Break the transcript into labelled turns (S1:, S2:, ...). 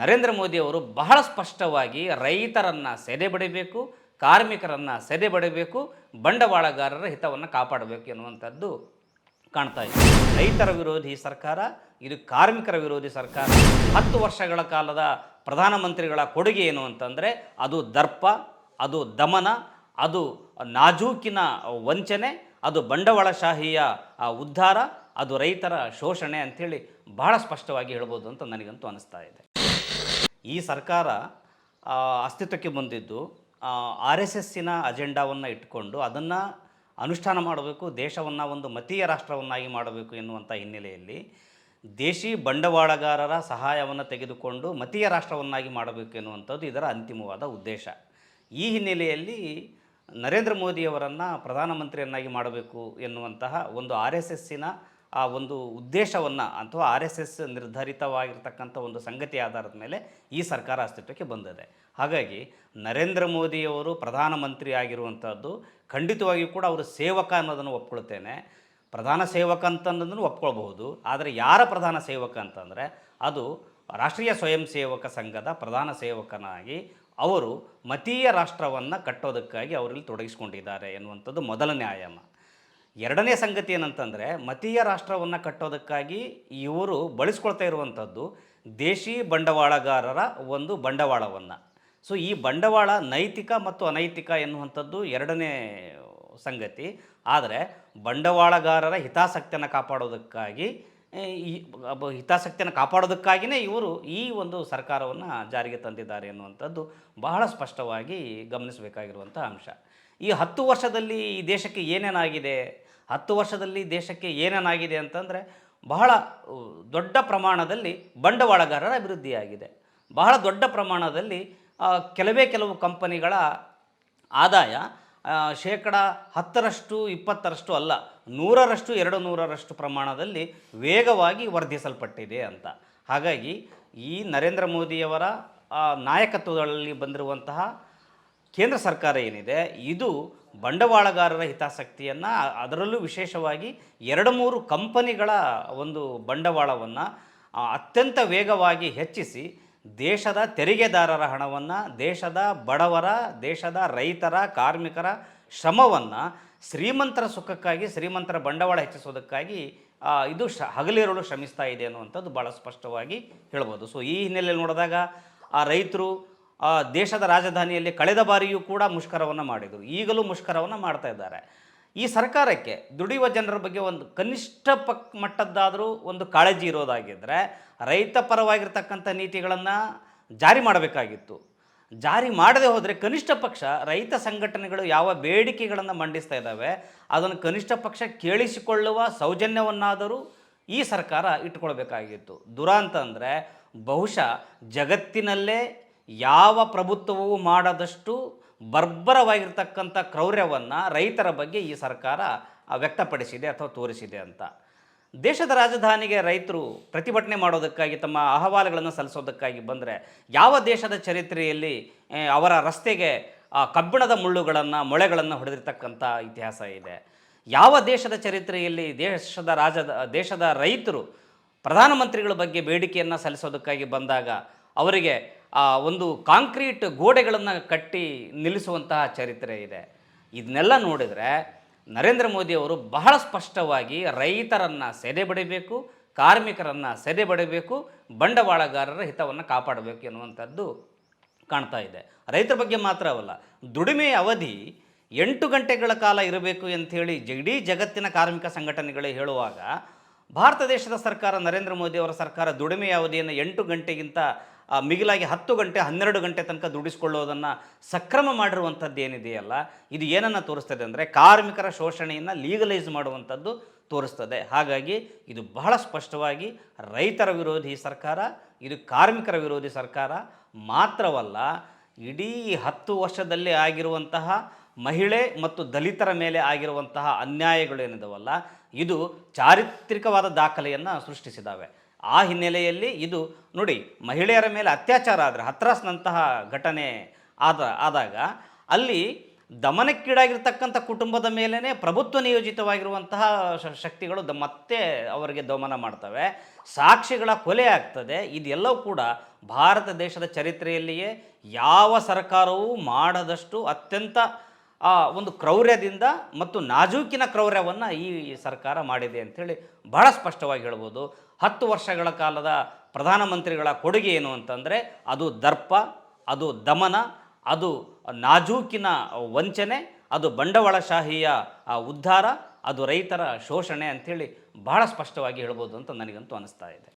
S1: ನರೇಂದ್ರ ಮೋದಿ ಅವರು ಬಹಳ ಸ್ಪಷ್ಟವಾಗಿ ರೈತರನ್ನು ಸೆದೆ ಬಡಿಬೇಕು, ಕಾರ್ಮಿಕರನ್ನು ಸೆದೆ ಬಡಿಬೇಕು, ಬಂಡವಾಳಗಾರರ ಹಿತವನ್ನು ಕಾಪಾಡಬೇಕು ಎನ್ನುವಂಥದ್ದು ಕಾಣ್ತಾ ಇದೆ. ರೈತರ ವಿರೋಧಿ ಸರ್ಕಾರ, ಇದು ಕಾರ್ಮಿಕರ ವಿರೋಧಿ ಸರ್ಕಾರ. ಹತ್ತು ವರ್ಷಗಳ ಕಾಲದ ಪ್ರಧಾನಮಂತ್ರಿಗಳ ಕೊಡುಗೆ ಏನು ಅಂತಂದರೆ, ಅದು ದರ್ಪ, ಅದು ದಮನ, ಅದು ನಾಜೂಕಿನ ವಂಚನೆ, ಅದು ಬಂಡವಾಳಶಾಹಿಯ ಉದ್ಧಾರ, ಅದು ರೈತರ ಶೋಷಣೆ ಅಂಥೇಳಿ ಬಹಳ ಸ್ಪಷ್ಟವಾಗಿ ಹೇಳ್ಬೋದು ಅಂತ ನನಗಂತೂ ಅನಿಸ್ತಾ ಇದೆ. ಈ ಸರ್ಕಾರ ಅಸ್ತಿತ್ವಕ್ಕೆ ಬಂದಿದ್ದು ಆರ್ ಎಸ್ ಎಸ್ಸಿನ ಅಜೆಂಡಾವನ್ನು ಇಟ್ಕೊಂಡು ಅದನ್ನು ಅನುಷ್ಠಾನ ಮಾಡಬೇಕು, ದೇಶವನ್ನು ಒಂದು ಮತೀಯ ರಾಷ್ಟ್ರವನ್ನಾಗಿ ಮಾಡಬೇಕು ಎನ್ನುವಂಥ ಹಿನ್ನೆಲೆಯಲ್ಲಿ ದೇಶಿ ಬಂಡವಾಳಗಾರರ ಸಹಾಯವನ್ನು ತೆಗೆದುಕೊಂಡು ಮತೀಯ ರಾಷ್ಟ್ರವನ್ನಾಗಿ ಮಾಡಬೇಕು ಎನ್ನುವಂಥದ್ದು ಇದರ ಅಂತಿಮವಾದ ಉದ್ದೇಶ. ಈ ಹಿನ್ನೆಲೆಯಲ್ಲಿ ನರೇಂದ್ರ ಮೋದಿಯವರನ್ನು ಪ್ರಧಾನಮಂತ್ರಿಯನ್ನಾಗಿ ಮಾಡಬೇಕು ಎನ್ನುವಂತಹ ಒಂದು ಆರ್ ಎಸ್ ಎಸ್ಸಿನ ಆ ಒಂದು ಉದ್ದೇಶವನ್ನು ಅಥವಾ ಆರ್ ಎಸ್ ಎಸ್ ನಿರ್ಧರಿತವಾಗಿರ್ತಕ್ಕಂಥ ಒಂದು ಸಂಗತಿ ಆಧಾರದ ಮೇಲೆ ಈ ಸರ್ಕಾರ ಅಸ್ತಿತ್ವಕ್ಕೆ ಬಂದಿದೆ. ಹಾಗಾಗಿ ನರೇಂದ್ರ ಮೋದಿಯವರು ಪ್ರಧಾನಮಂತ್ರಿ ಆಗಿರುವಂಥದ್ದು ಖಂಡಿತವಾಗಿಯೂ ಕೂಡ ಅವರು ಸೇವಕ ಅನ್ನೋದನ್ನು ಒಪ್ಕೊಳ್ತೇನೆ. ಪ್ರಧಾನ ಸೇವಕ ಅಂತಂದನ್ನು ಒಪ್ಕೊಳ್ಬಹುದು. ಆದರೆ ಯಾರ ಪ್ರಧಾನ ಸೇವಕ ಅಂತಂದರೆ ಅದು ರಾಷ್ಟ್ರೀಯ ಸ್ವಯಂ ಸೇವಕ ಸಂಘದ ಪ್ರಧಾನ ಸೇವಕನಾಗಿ ಅವರು ಮತೀಯ ರಾಷ್ಟ್ರವನ್ನು ಕಟ್ಟೋದಕ್ಕಾಗಿ ಅವರಲ್ಲಿ ತೊಡಗಿಸ್ಕೊಂಡಿದ್ದಾರೆ ಎನ್ನುವಂಥದ್ದು ಮೊದಲನೇ ಆಯಾಮ ಎರಡನೇ ಸಂಗತಿ ಏನಂತಂದರೆ, ಮತೀಯ ರಾಷ್ಟ್ರವನ್ನು ಕಟ್ಟೋದಕ್ಕಾಗಿ ಇವರು ಬಳಸ್ಕೊಳ್ತಾ ಇರುವಂಥದ್ದು ದೇಶಿ ಬಂಡವಾಳಗಾರರ ಒಂದು ಬಂಡವಾಳವನ್ನು. ಸೊ ಈ ಬಂಡವಾಳ ನೈತಿಕ ಮತ್ತು ಅನೈತಿಕ ಎನ್ನುವಂಥದ್ದು ಎರಡನೇ ಸಂಗತಿ. ಆದರೆ, ಬಂಡವಾಳಗಾರರ ಹಿತಾಸಕ್ತಿಯನ್ನು ಕಾಪಾಡೋದಕ್ಕಾಗಿ, ಈ ಹಿತಾಸಕ್ತಿಯನ್ನು ಕಾಪಾಡೋದಕ್ಕಾಗಿಯೇ ಇವರು ಈ ಒಂದು ಸರ್ಕಾರವನ್ನು ಜಾರಿಗೆ ತಂದಿದ್ದಾರೆ ಎನ್ನುವಂಥದ್ದು ಬಹಳ ಸ್ಪಷ್ಟವಾಗಿ ಗಮನಿಸಬೇಕಾಗಿರುವಂಥ ಅಂಶ. ಈ ಹತ್ತು ವರ್ಷದಲ್ಲಿ ಈ ದೇಶಕ್ಕೆ ಏನೇನಾಗಿದೆ? ಹತ್ತು ವರ್ಷದಲ್ಲಿ ದೇಶಕ್ಕೆ ಏನೇನಾಗಿದೆ ಅಂತಂದರೆ ಬಹಳ ದೊಡ್ಡ ಪ್ರಮಾಣದಲ್ಲಿ ಬಂಡವಾಳಗಾರರ ಅಭಿವೃದ್ಧಿಯಾಗಿದೆ. ಬಹಳ ದೊಡ್ಡ ಪ್ರಮಾಣದಲ್ಲಿ ಕೆಲವೇ ಕೆಲವು ಕಂಪನಿಗಳ ಆದಾಯ ಶೇಕಡ ಹತ್ತರಷ್ಟು, ಇಪ್ಪತ್ತರಷ್ಟು ಅಲ್ಲ, ನೂರರಷ್ಟು, ಎರಡು ನೂರರಷ್ಟು ಪ್ರಮಾಣದಲ್ಲಿ ವೇಗವಾಗಿ ವರ್ಧಿಸಲ್ಪಟ್ಟಿದೆ ಅಂತ. ಹಾಗಾಗಿ ಈ ನರೇಂದ್ರ ಮೋದಿಯವರ ನಾಯಕತ್ವದಲ್ಲಿ ಬಂದಿರುವಂತಹ ಕೇಂದ್ರ ಸರ್ಕಾರ ಏನಿದೆ, ಇದು ಬಂಡವಾಳಗಾರರ ಹಿತಾಸಕ್ತಿಯನ್ನು ಅದರಲ್ಲೂ ವಿಶೇಷವಾಗಿ ಎರಡು ಮೂರು ಕಂಪನಿಗಳ ಒಂದು ಬಂಡವಾಳವನ್ನು ಅತ್ಯಂತ ವೇಗವಾಗಿ ಹೆಚ್ಚಿಸಿ ದೇಶದ ತೆರಿಗೆದಾರರ ಹಣವನ್ನು, ದೇಶದ ಬಡವರ, ದೇಶದ ರೈತರ, ಕಾರ್ಮಿಕರ ಶ್ರಮವನ್ನು ಶ್ರೀಮಂತರ ಸುಖಕ್ಕಾಗಿ, ಶ್ರೀಮಂತರ ಬಂಡವಾಳ ಹೆಚ್ಚಿಸೋದಕ್ಕಾಗಿ ಇದು ಶ, ಹಗಲಿರುಳು ಶ್ರಮಿಸ್ತಾ ಇದೆ ಅನ್ನುವಂಥದ್ದು ಭಾಳ ಸ್ಪಷ್ಟವಾಗಿ ಹೇಳ್ಬೋದು. ಸೊ ಈ ಹಿನ್ನೆಲೆಯಲ್ಲಿ ನೋಡಿದಾಗ ಆ ರೈತರು ದೇಶದ ರಾಜಧಾನಿಯಲ್ಲಿ ಕಳೆದ ಬಾರಿಯೂ ಕೂಡ ಮುಷ್ಕರವನ್ನು ಮಾಡಿದರು. ಈಗಲೂ ಮುಷ್ಕರವನ್ನು ಮಾಡ್ತಾ ಇದ್ದಾರೆ. ಈ ಸರ್ಕಾರಕ್ಕೆ ದುಡಿಯುವ ಜನರ ಬಗ್ಗೆ ಒಂದು ಕನಿಷ್ಠ ಪಕ್ ಮಟ್ಟದ್ದಾದರೂ ಒಂದು ಕಾಳಜಿ ಇರೋದಾಗಿದ್ದರೆ ರೈತ ಪರವಾಗಿರ್ತಕ್ಕಂಥ ನೀತಿಗಳನ್ನು ಜಾರಿ ಮಾಡಬೇಕಾಗಿತ್ತು. ಜಾರಿ ಮಾಡದೆ ಹೋದರೆ ಕನಿಷ್ಠ ಪಕ್ಷ ರೈತ ಸಂಘಟನೆಗಳು ಯಾವ ಬೇಡಿಕೆಗಳನ್ನು ಮಂಡಿಸ್ತಾ ಇದ್ದಾವೆ, ಅದನ್ನು ಕನಿಷ್ಠ ಪಕ್ಷ ಕೇಳಿಸಿಕೊಳ್ಳುವ ಸೌಜನ್ಯವನ್ನಾದರೂ ಈ ಸರ್ಕಾರ ಇಟ್ಕೊಳ್ಬೇಕಾಗಿತ್ತು. ದುರಾಂತ ಅಂದರೆ ಬಹುಶಃ ಜಗತ್ತಿನಲ್ಲೇ ಯಾವ ಪ್ರಭುತ್ವವೂ ಮಾಡದಷ್ಟು ಬರ್ಬರವಾಗಿರ್ತಕ್ಕಂಥ ಕ್ರೌರ್ಯವನ್ನು ರೈತರ ಬಗ್ಗೆ ಈ ಸರ್ಕಾರ ವ್ಯಕ್ತಪಡಿಸಿದೆ ಅಥವಾ ತೋರಿಸಿದೆ ಅಂತ. ದೇಶದ ರಾಜಧಾನಿಗೆ ರೈತರು ಪ್ರತಿಭಟನೆ ಮಾಡೋದಕ್ಕಾಗಿ, ತಮ್ಮ ಅಹವಾಲುಗಳನ್ನು ಸಲ್ಲಿಸೋದಕ್ಕಾಗಿ ಬಂದರೆ ಯಾವ ದೇಶದ ಚರಿತ್ರೆಯಲ್ಲಿ ಅವರ ರಸ್ತೆಗೆ ಕಬ್ಬಿಣದ ಮುಳ್ಳುಗಳನ್ನು, ಮೊಳೆಗಳನ್ನು ಹೊಡೆದಿರ್ತಕ್ಕಂಥ ಇತಿಹಾಸ ಇದೆ. ಯಾವ ದೇಶದ ಚರಿತ್ರೆಯಲ್ಲಿ ದೇಶದ ರಾಜದ, ದೇಶದ ರೈತರು ಪ್ರಧಾನಮಂತ್ರಿಗಳ ಬಗ್ಗೆ ಬೇಡಿಕೆಯನ್ನು ಸಲ್ಲಿಸೋದಕ್ಕಾಗಿ ಬಂದಾಗ ಅವರಿಗೆ ಒಂದು ಕಾಂಕ್ರೀಟ್ ಗೋಡೆಗಳನ್ನು ಕಟ್ಟಿ ನಿಲ್ಲಿಸುವಂತಹ ಚರಿತ್ರೆ ಇದೆ. ಇದನ್ನೆಲ್ಲ ನೋಡಿದರೆ ನರೇಂದ್ರ ಮೋದಿ ಅವರು ಬಹಳ ಸ್ಪಷ್ಟವಾಗಿ ರೈತರನ್ನು ಸೆದೆ ಬಡಿಬೇಕು ಕಾರ್ಮಿಕರನ್ನು ಸೆದೆ ಬಡಿಬೇಕು ಬಂಡವಾಳಗಾರರ ಹಿತವನ್ನು ಕಾಪಾಡಬೇಕು ಎನ್ನುವಂಥದ್ದು ಕಾಣ್ತಾ ಇದೆ. ರೈತರ ಬಗ್ಗೆ ಮಾತ್ರವಲ್ಲ ದುಡಿಮೆ ಅವಧಿ ಎಂಟು ಗಂಟೆಗಳ ಕಾಲ ಇರಬೇಕು ಅಂಥೇಳಿ ಇಡೀ ಜಗತ್ತಿನ ಕಾರ್ಮಿಕ ಸಂಘಟನೆಗಳೇ ಹೇಳುವಾಗ ಭಾರತ ದೇಶದ ಸರ್ಕಾರ ನರೇಂದ್ರ ಮೋದಿ ಅವರ ಸರ್ಕಾರ ದುಡಿಮೆ ಅವಧಿಯನ್ನು ಎಂಟು ಗಂಟೆಗಿಂತ ಆ, ಮಿಗಿಲಾಗಿ ಹತ್ತು ಗಂಟೆ, ಹನ್ನೆರಡು ಗಂಟೆ ತನಕ ದುಡಿಸ್ಕೊಳ್ಳೋದನ್ನು ಸಕ್ರಮ ಮಾಡಿರುವಂಥದ್ದು ಏನಿದೆಯಲ್ಲ, ಇದು ಏನನ್ನು ತೋರಿಸ್ತದೆ ಅಂದರೆ ಕಾರ್ಮಿಕರ ಶೋಷಣೆಯನ್ನು ಲೀಗಲೈಸ್ ಮಾಡುವಂಥದ್ದು ತೋರಿಸ್ತದೆ. ಹಾಗಾಗಿ ಇದು ಬಹಳ ಸ್ಪಷ್ಟವಾಗಿ ರೈತರ ವಿರೋಧಿ ಸರ್ಕಾರ, ಇದು ಕಾರ್ಮಿಕರ ವಿರೋಧಿ ಸರ್ಕಾರ ಮಾತ್ರವಲ್ಲ, ಇಡೀ ಹತ್ತು ವರ್ಷದಲ್ಲಿ ಆಗಿರುವಂತಹ ಮಹಿಳೆ ಮತ್ತು ದಲಿತರ ಮೇಲೆ ಆಗಿರುವಂತಹ ಅನ್ಯಾಯಗಳು ಏನಿದವಲ್ಲ, ಇದು ಚಾರಿತ್ರಿಕವಾದ ದಾಖಲೆಯನ್ನು ಸೃಷ್ಟಿಸಿದ್ದಾವೆ ಆ ಹಿನ್ನೆಲೆಯಲ್ಲಿ ಇದು ನೋಡಿ ಮಹಿಳೆಯರ ಮೇಲೆ ಅತ್ಯಾಚಾರ ಆದರೆ ಹತ್ರಾಸ್ನಂತಹ ಘಟನೆ ಆದ, ಆದಾಗ ಅಲ್ಲಿ ದಮನಕ್ಕೀಡಾಗಿರ್ತಕ್ಕಂಥ ಕುಟುಂಬದ ಮೇಲೇ ಪ್ರಭುತ್ವ ನಿಯೋಜಿತವಾಗಿರುವಂತಹ ಶಕ್ತಿಗಳು ದ, ಮತ್ತೆ ಅವರಿಗೆ ದಮನ ಮಾಡ್ತವೆ. ಸಾಕ್ಷಿಗಳ ಕೊಲೆ ಆಗ್ತದೆ. ಇದೆಲ್ಲವೂ ಕೂಡ ಭಾರತ ದೇಶದ ಚರಿತ್ರೆಯಲ್ಲಿಯೇ ಯಾವ ಸರ್ಕಾರವೂ ಮಾಡದಷ್ಟು ಅತ್ಯಂತ ಆ ಒಂದು ಕ್ರೌರ್ಯದಿಂದ ಮತ್ತು ನಾಜೂಕಿನ ಕ್ರೌರ್ಯವನ್ನು ಈ ಸರ್ಕಾರ ಮಾಡಿದೆ ಅಂಥೇಳಿ ಬಹಳ ಸ್ಪಷ್ಟವಾಗಿ ಹೇಳ್ಬೋದು. ಹತ್ತು ವರ್ಷಗಳ ಕಾಲದ ಪ್ರಧಾನಮಂತ್ರಿಗಳ ಕೊಡುಗೆ ಏನು ಅಂತಂದರೆ ಅದು ದರ್ಪ, ಅದು ದಮನ, ಅದು ನಾಜೂಕಿನ ವಂಚನೆ, ಅದು ಬಂಡವಾಳಶಾಹಿಯ ಉದ್ಧಾರ, ಅದು ರೈತರ ಶೋಷಣೆ ಅಂಥೇಳಿ ಬಹಳ ಸ್ಪಷ್ಟವಾಗಿ ಹೇಳ್ಬೋದು ಅಂತ ನನಗಂತೂ ಅನಿಸ್ತಾ ಇದೆ.